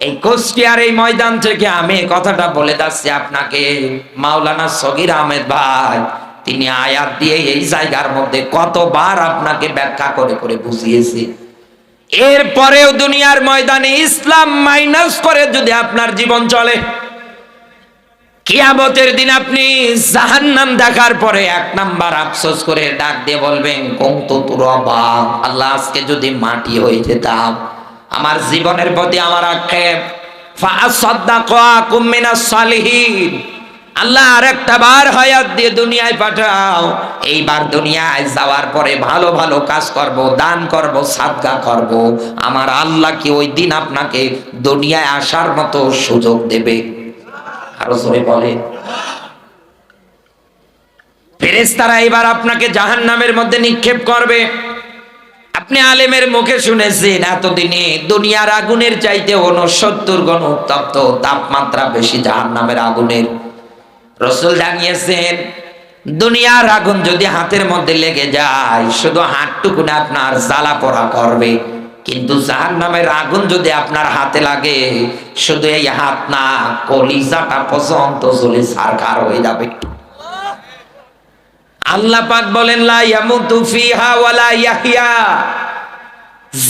এই কুষ্টিয়ার এই ময়দান থেকে আমি কথাটা বলে যাচ্ছি আপনাকে। মাওলানা সগির আহমেদ ভাই, তিনি আয়াত দিয়ে এই জায়গার মধ্যে কতবার আপনাকে ব্যাখ্যা করে করে বুঝিয়েছি। এরপরেও দুনিয়ার ময়দানে ইসলাম মাইনাস করে যদি আপনার জীবন চলে, কিয়ামতের দিন আপনি জাহান্নাম দেখার পরে এক নাম্বার আফসোস করে ডাক দিয়ে বলবেন কৌত তুরবা, আল্লাহ আজকে যদি মাটি হয়ে যেতাম আমার জীবনের প্রতি আমার আক্ষেপ। আল্লাহ আর একটা বার দিয়ে দুনিয়ায় পাঠাও। এইবার দুনিয়ায় যাওয়ার পরে ভালো ভালো কাজ দান সাদগা আমার আল্লাহ কি ওই দিন আপনাকে দুনিয়ায় আসার মতো সুযোগ দেবে? আরও বলে ফেরেশতারা এবার আপনাকে জাহান্নামের মধ্যে নিক্ষেপ করবে। আপনি আলেমের মুখে শুনেছেন, এতদিনে দুনিয়ার আগুনের চাইতে উনসত্তর গুণ উত্তপ্ত তাপমাত্রা বেশি জাহান্নামের আগুনের। রসুল জানিয়েছেন, দুনিয়ার আগুন যদি হাতের মধ্যে লেগে যায়, শুধু হাতটুকু না আপনার জ্বালা পোড়া করবে। কিন্তু জাহান নামের আগুন যদি আপনার হাতে লাগে, শুধু এই হাত না, কলিজাটা পর্যন্ত জ্বলে সারকার হয়ে যাবে। আল্লাহ পাক বলেন, লা ইয়ামুতু ফিহা ওয়ালা ইয়াহইয়া।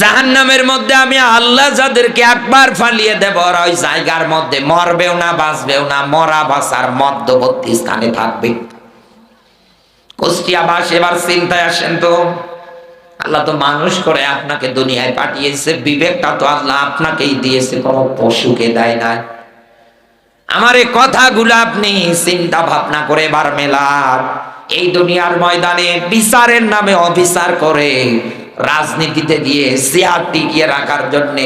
জাহান্নামের মধ্যে আমি আল্লাহ যাদেরকে একবার ফালিয়ে দেব ওরা ওই জায়গার মধ্যে মরবেও না, বাঁচবেও না, মরা, বাঁচার মধ্যবর্তী স্থানে থাকবে। কুষ্টিয়াবাস এবার চিন্তায় আসেন তো, আল্লাহ তো মানুষ করে আপনাকে দুনিয়ায় পাঠিয়েছে, বিবেকটা তো আল্লাহ আপনাকেই দিয়েছে, কোনো পশুকে দেয় না আমার এই কথাগুলো আপনি চিন্তা ভাবনা করে এবার মেলার এই দুনিয়ার ময়দানে বিচারের নামে অবিচার করে রাজনীতিতে গিয়ে চেয়ার টিকিয়ে রাখার জন্য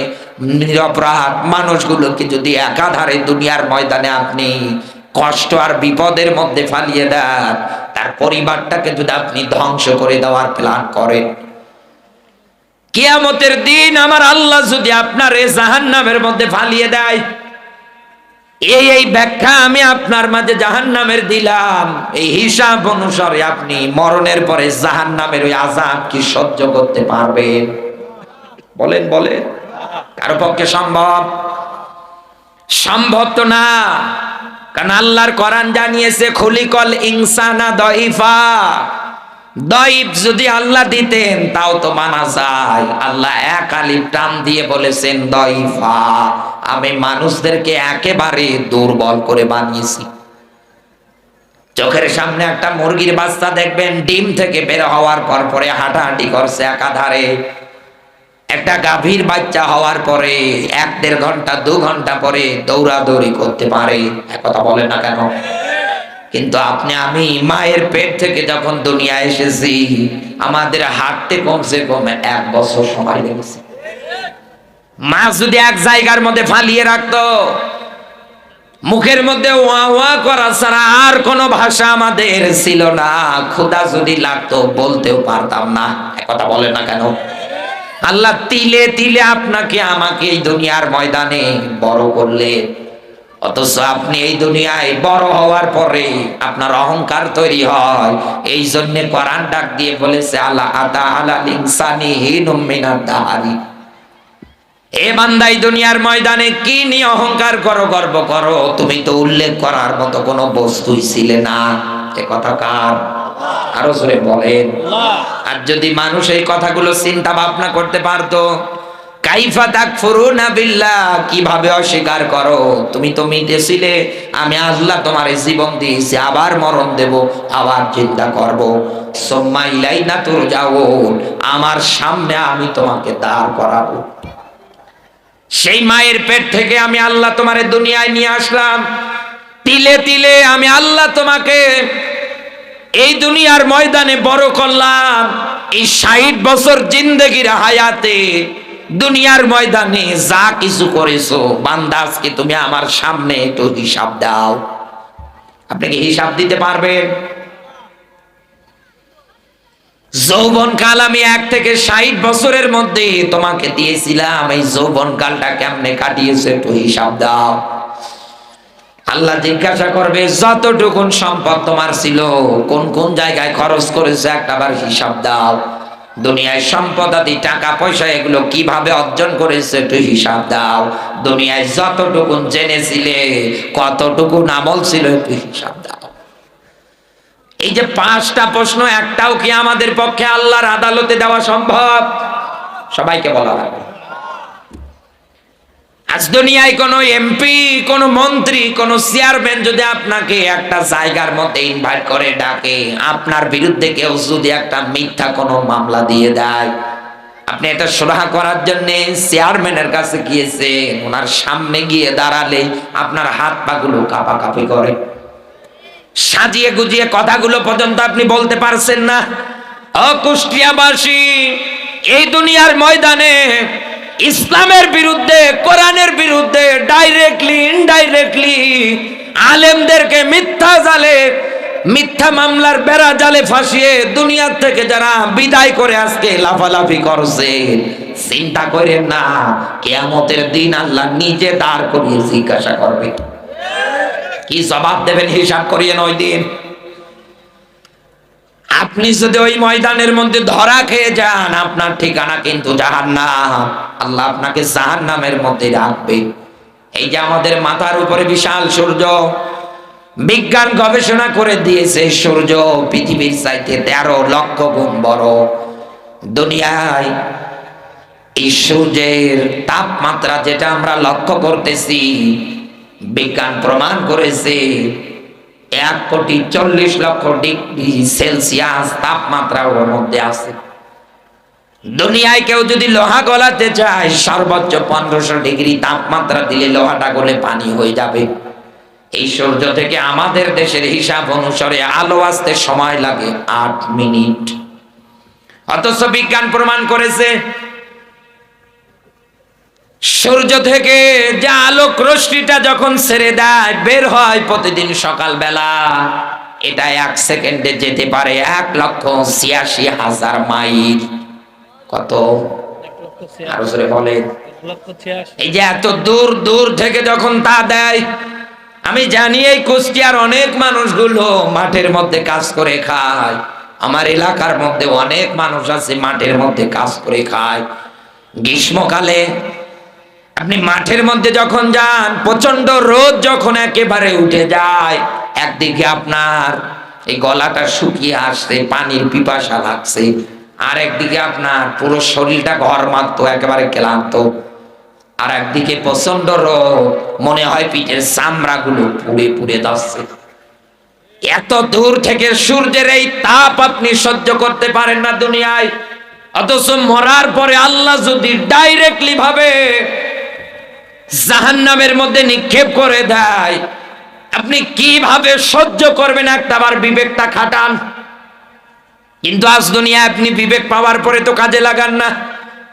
নিরপরাধ মানুষগুলোকে যদি একাধারে দুনিয়ার ময়দানে আপনি কষ্ট আর বিপদের মধ্যে ফালিয়ে দেন, তার পরিবারটাকে যদি আপনি ধ্বংস করে দেওয়ার প্ল্যান করেন। কিয়ামতের দিন আমার আল্লাহ যদি আপনার এ জাহান নামের মধ্যে ফালিয়ে দেয় এই এই ব্যাখ্যা আমি আপনার মাঝে জাহান নামের দিলাম। এই হিসাব অনুসারে আপনি মরণের পরে জাহান নামের ওই আজাব কি সহ্য করতে পারবেন? বলেন বলেন। কারও পক্ষে সম্ভব? সম্ভব তো না। কারণ আল্লাহর কোরআন জানিয়েছে, খুলিকল ইনসানা দইফা। দইফ যদি আল্লাহ দিতেন, তাও তো মানা যায়। আল্লাহ এক আলিফ টান দিয়ে বলেছেন, দইফা, আমি মানুষদেরকে একেবারে দুর্বল করে বানিয়েছি। চোখের সামনে একটা মুরগির বাচ্চা দেখবেন, ডিম থেকে বের হওয়ার পর পরে হাঁটাহাঁটি করছে একাধারে। একটা গাভীর বাচ্চা হওয়ার পরে, এক দেড় ঘণ্টা, দু ঘণ্টা পরে দৌড়াদৌড়ি করতে পারে। কথা বলে না কেন? কিন্তু আপনি, আমি মায়ের পেট থেকে যখন দুনিয়া এসেছি, আমাদের হাঁটতে কমসে কম এক বছর সময় লেগেছে। মা যদি এক জায়গার মধ্যে ফালিয়ে রাখতো, মুখের মধ্যে ওয়া ওয়া করা ছাড়া আর কোনো ভাষা আমাদের ছিল না। ক্ষুদা যদি লাগতো, বলতেও পারতাম না। কথা বলে না কেন? আল্লাহ তিলে তিলে আপনাকে আমাকে এই দুনিয়ার ময়দানে বড় করলেন। অথচ আপনি এই দুনিয়ায় বড় হওয়ার পরে আপনার অহংকার তৈরি হয়। এই জন্য কোরআন ডাক দিয়ে বলেছে আল্লাহ আতা আলা ইনসানি হিনুম মিনাদ দাহারি। এ বান্দাই দুনিয়ার ময়দানে কি নিয়ে অহংকার করো গর্ব করো? তুমি তো উল্লেখ করার মতো কোনো বস্তুই ছিলে না। এ কথা কার? আরও জোরে বলেন। আর যদি মানুষ এই কথাগুলো চিন্তা ভাবনা করতে পারতো কাইফা তাকফুরুনা বিল্লাহ, কীভাবে অস্বীকার করো? তুমি তো মিটেছিলে, আমি আল্লাহ তোমার জীবন দিয়েছি, আবার মরণ দেব, আবার চিন্তা করব। ইলাইনা তুরজাউন, আমার সামনে আমি তোমাকে দাঁড় করাবো। সেই মায়ের পেট থেকে আমি আল্লাহ তোমার দুনিয়ায় নিয়ে আসলাম। তিলে তিলে আমি আল্লাহ তোমাকে এই দুনিয়ার ময়দানে বড় করলাম। এই ষাট বছর জিন্দগির হায়াতে দুনিয়ার ময়দানে যা কিছু করেছ বান্দাজকে তুমি আমার সামনে একটু হিসাব দাও। আপনি কি হিসাব দিতে পারবেন? যৌবন কাল আমি এক থেকে ষাট বছরের মধ্যে তোমাকে দিয়েছিলাম। এই যৌবন কালটা কেমনে কাটিয়েছে একটু হিসাব দাও। আল্লাহ জিজ্ঞাসা করবে, যতটুকুন সম্পদ তোমার ছিল, কোন কোন জায়গায় খরচ করেছে একটা বার হিসাব দাও। দুনিয়ায় সম্পদ আদি, টাকা, পয়সা, এগুলো কীভাবে অর্জন করেছে একটু হিসাব দাও। দুনিয়ায় যতটুকু জেনেছিলে কতটুকু আমল ছিল একটু হিসাব দাও। এই যে পাঁচটা প্রশ্ন, একটাও কি আমাদের পক্ষে আল্লাহর আদালতে দেওয়া সম্ভব? সবাইকে বলা লাগবে আজ দুনিয়ায় কোনো এমপি কোন মন্ত্রী, কোন চেয়ারম্যান যদি আপনাকে একটা জায়গার মধ্যে ইনভাইট করে, ডাকে, আপনার বিরুদ্ধে কেউ যদি একটা মিথ্যা কোনো মামলা দিয়ে দেয়, আপনি এটা সুরাহা করার জন্য চেয়ারম্যানের কাছে গিয়েছেন, ওনার সামনে গিয়ে দাঁড়ালে আপনার হাত পাগুলো কাঁপাকাঁপি করে। সাজিয়ে গুজিয়ে কথাগুলো পর্যন্ত আপনি বলতে পারছেন না। অকুষ্টিয়াবাসী এই দুনিয়ার ময়দানে ইসলামের বিরুদ্ধে, কোরআনের বিরুদ্ধে ডাইরেক্টলি ইনডাইরেক্টলি আলেমদেরকে মিথ্যা জালে, মিথ্যা মামলার বেড়া জালে ফাঁসিয়ে দুনিয়ার থেকে যারা বিদায় করে আজকে লাফালাফি করছে। চিন্তা করেন না, কেয়ামতের দিন আল্লাহ নিজে দাঁড় করিয়ে জিজ্ঞাসা করবে। কি জবাব দেবেন হিসাব করিয়ে ওই দিন? আপনি যদি ওই ময়দানের মধ্যে ধরা খেয়ে যান, আপনার ঠিকানা কিন্তু জাহান্নাম। আল্লাহ আপনাকে জাহান্নামের মধ্যে রাখবে। এই যে আমাদের মাথার উপরে বিশাল সূর্য, বিজ্ঞান গবেষণা করে দিয়েছে সূর্য পৃথিবীর চাইতে তেরো লক্ষ গুণ বড়। দুনিয়ায় এই সূর্যের তাপমাত্রা যেটা আমরা লক্ষ্য করতেছি, বিজ্ঞান প্রমাণ করেছে এক কোটি চল্লিশ লক্ষ ডিগ্রি সেলসিয়াস তাপমাত্রা ওর মধ্যে আছে। দুনিয়ায় কেউ যদি লোহা গলাতে চায়, সর্বোচ্চ পনেরোশো ডিগ্রি তাপমাত্রা দিলে লোহাটা গলে পানি হয়ে যাবে। এই সূর্য থেকে আমাদের দেশের হিসাব অনুসারে আলো আসতে সময় লাগে আট মিনিট। অথচ বিজ্ঞান প্রমাণ করেছে সূর্য থেকে যে আলোক রশ্মিটা যখন ছেড়ে দেয়, বের হয় প্রতিদিন সকালবেলা। এটা এক সেকেন্ডে যেতে পারে এক লক্ষ ছিয়াশি হাজার মাইল। কত? আরও এই যে এত দূর দূর থেকে যখন তা দেয়, আমি জানি এই কুষ্টিয়ার অনেক মানুষগুলো মাঠের মধ্যে কাজ করে খায়। আমার এলাকার মধ্যে অনেক মানুষ আছে মাঠের মধ্যে কাজ করে খায়। গ্রীষ্মকালে আপনি মাঠের মধ্যে যখন যান প্রচণ্ড রোদ যখন একেবারে উঠে যায়, একদিকে আপনার এই গলাটা শুকিয়ে আসছে, পানির পিপাসা লাগছে আর একদিকে আপনার পুরো শরীরটা ঘর মারতো একেবারে ক্লান্ত। আর একদিকে প্রচণ্ড রোদ, মনে হয় পিঠের চামড়া গুলো পুড়ে পুড়ে যাচ্ছে। এত দূর থেকে সূর্যের এই তাপ আপনি সহ্য করতে পারেন না দুনিয়ায়, অথচ মরার পরে আল্লাহ যদি ডাইরেক্টলি ভাবে জাহান্নামের মধ্যে নিক্ষেপ করে দেয়। আপনি কীভাবে সহ্য করবেন? একটা বার বিবেকটা খাটান। কিন্তু আজ দুনিয়া আপনি বিবেক পাওয়ার পরে তো কাজে লাগান না।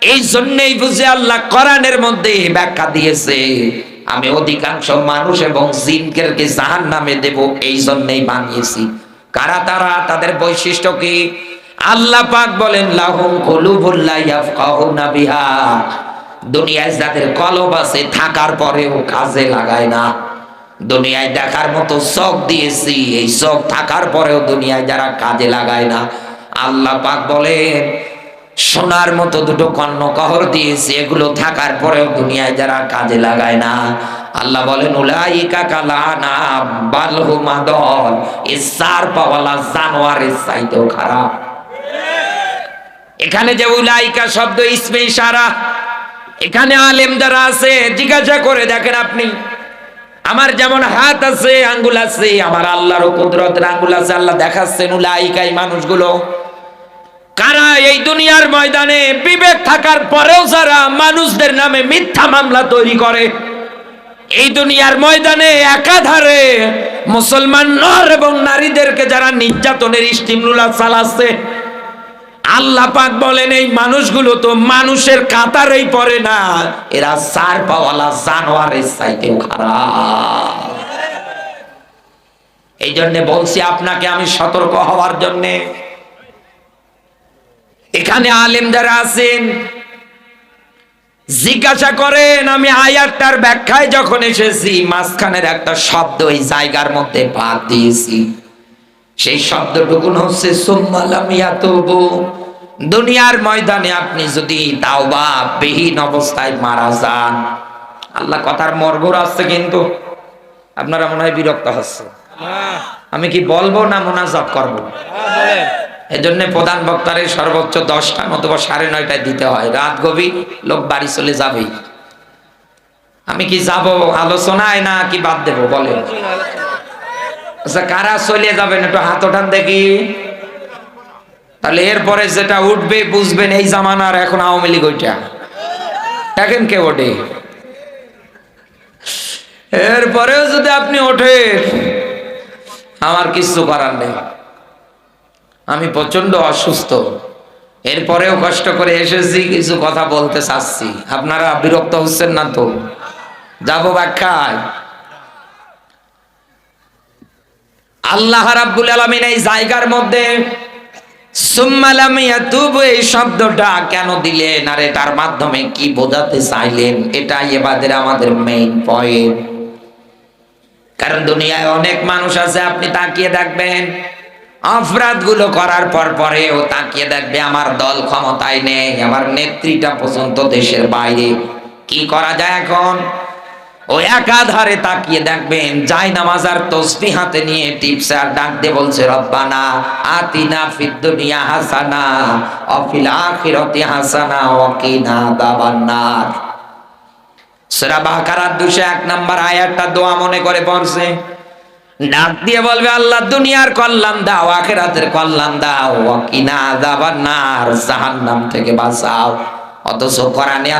এই জন্যই বুঝে আল্লাহ কোরআনের মধ্যে ব্যাখ্যা দিয়েছে, আমি অধিকাংশ মানুষ এবং জিনকে জাহান নামে দেব, এই জন্যই বানিয়েছি। কারা তারা? তাদের বৈশিষ্ট্য কি? আল্লাহ পাক বলেন, লাহুম কুলুবুল্লাহ ইয়াফকাহুনা বিহা। দুনিয়ায় যাদের কলব আছে, থাকার পরেও কাজে লাগায় না। দুনিয়ায় দেখার মতো চোখ দিয়েছি, এই চোখ থাকার পরেও দুনিয়ায় যারা কাজে লাগায় না। আল্লাহ পাক বলেন, সোনার মতো দুটো কর্ণ কহর দিয়েছি, এগুলো থাকার পরেও দুনিয়ায় যারা কাজে লাগায় না। আল্লাহ বলেন, উলাইকা কালানা বালহুমা দল ইসার পাওয়ালা জানোয়ারের চাইতেও খারাপ। এখানে যে উলাইকা শব্দ, ইসমে ইশারা এখানে আলেম যারা আছে, জিজ্ঞাসা করে দেখেন আপনি, আমার যেমন হাত আছে, আঙ্গুল আছে, আমার আল্লাহর কুদরতের আঙ্গুল আছে, আল্লাহ দেখাচ্ছেন উলাইকাই মানুষগুলো। কারা এই দুনিয়ার ময়দানে বিবেক থাকার পরেও যারা মানুষদের নামে মিথ্যা মামলা তৈরি করে? এই দুনিয়ার ময়দানে একাধারে মুসলমান নর এবং নারীদেরকে যারা নির্যাতনের স্টিমলুলা চালাচ্ছে আল্লাহ পাক বলেন, এই মানুষগুলো তো মানুষের কাতারেই পড়ে না। এরা সার পাওয়ালা জানোয়ারের চাইতেও খারাপ। এই জন্য বলছি আপনাকে আমি সতর্ক হওয়ার জন্য। এখানে আলেম যারা আছেন, জিজ্ঞাসা করেন, আমি আয়াতটার ব্যাখ্যায় যখন এসেছি, মাঝখানের একটা শব্দ ওই জায়গার মধ্যে বাদ দিয়েছি। সেই শব্দটুকুন হচ্ছে দুনিয়ার ময়দানে আপনি যদি তাওবা বিহীন অবস্থায় মারা যান, আল্লাহ কথার মর্গর আসছে কিন্তু। আপনারা মনে হয় বিরক্ত হচ্ছে আমি কি বলব না মোনাজাত করব? এই জন্য প্রধান বক্তারের সর্বোচ্চ দশটা অথবা সাড়ে নয়টায় দিতে হয়। রাত গভীর, লোক বাড়ি চলে যাবেই। আমি কি যাব, আলোচনায় না কি বাদ দেবো? বলেন। আচ্ছা কারা চলে যাবেন একটু হাত ওঠান দেখি। তাহলে এরপরে যেটা উঠবে, বুঝবেন এই জামানার এখন আওয়ামী লীগ ওইটা। দেখেন কে ওঠে। এরপরেও যদি আপনি ওঠেন, আমার কিছু করার নেই। আমি প্রচণ্ড অসুস্থ। এরপরেও কষ্ট করে এসেছি, কিছু কথা বলতে চাচ্ছি। আপনারা বিরক্ত হচ্ছেন না তো? যাব ব্যাখ্যায়। আল্লাহ রাব্বুল আলামিন এই জায়গার মধ্যে এই শব্দটা কেন দিলেন? আর এটার মাধ্যমে কি বোঝাতে চাইলেন? এটাই এবাদের আমাদের মেইন পয়েন্ট কারণ দুনিয়ায় অনেক মানুষ আছে, আপনি তাকিয়ে দেখবেন অপরাধগুলো করার পর পরেও তাকিয়ে দেখবে, আমার দল ক্ষমতায় নেই, আমার নেত্রীটা পর্যন্ত দেশের বাইরে, কি করা যায় এখন? ও একাধারে তাকিয়ে দেখবেন যাই নামাজ আর তসবি হাতে নিয়ে টিপস আর বলছে, রব্বানা আতিনা দুনিয়া হাসানা অফিল হাসানা দাবান্নার সূরা বাকারার 201 নাম্বার আয়াতটা দোয়া মনে করে পড়ছে। ডাক দিয়ে বলবে, আল্লাহ দুনিয়ার কল্যাণ দাও, আখেরাতের কল্যাণ দাও ওয়াকিনা দাবান্নার জাহান্নাম থেকে বাঁচাও। অথচ কোরআনে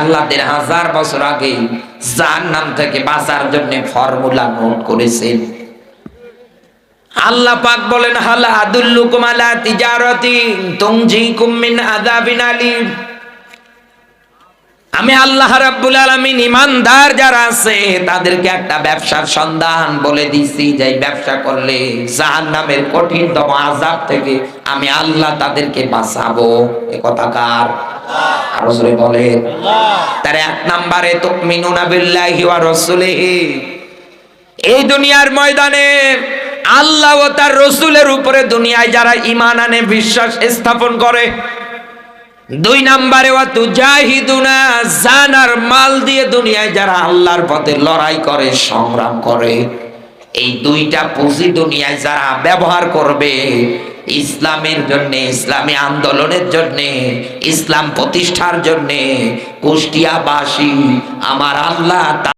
হাজার বছর আগে জাহান্নাম থেকে বাঁচার জন্য ফর্মুলা নোট করেছেন। আল্লাহ পাক বলেন, হালা তিজারাতি আমি আল্লাহ রাব্বুল আলামিন ইমানদার যারা আছে, তাদেরকে একটা ব্যবসার সন্ধান বলে দিছি যে ব্যবসা করলে জাহান্নামের কঠিনতম আযাব থেকে আমি আল্লাহ তাদেরকে বাঁচাবো। এ কথা কার? জোরে বলেন। তার এক নম্বরে তুমিনুনা বিল্লাহি ওয়া রাসূলিহি। এই দুনিয়ার ময়দানে আল্লাহ ও তার রসুলের উপরে দুনিয়ায় যারা ইমান আনে বিশ্বাস স্থাপন করে। দুই নম্বরে তু জাহিদুনা জানার মাল দিয়ে দুনিয়ায় যারা আল্লাহর পথে লড়াই করে সংগ্রাম করে। এই দুইটা পুঁজি দুনিয়ায় যারা ব্যবহার করবে ইসলামের জন্যে ইসলামী আন্দোলনের জন্যে ইসলাম প্রতিষ্ঠার জন্যে কুষ্টিয়াবাসী আমার আল্লাহ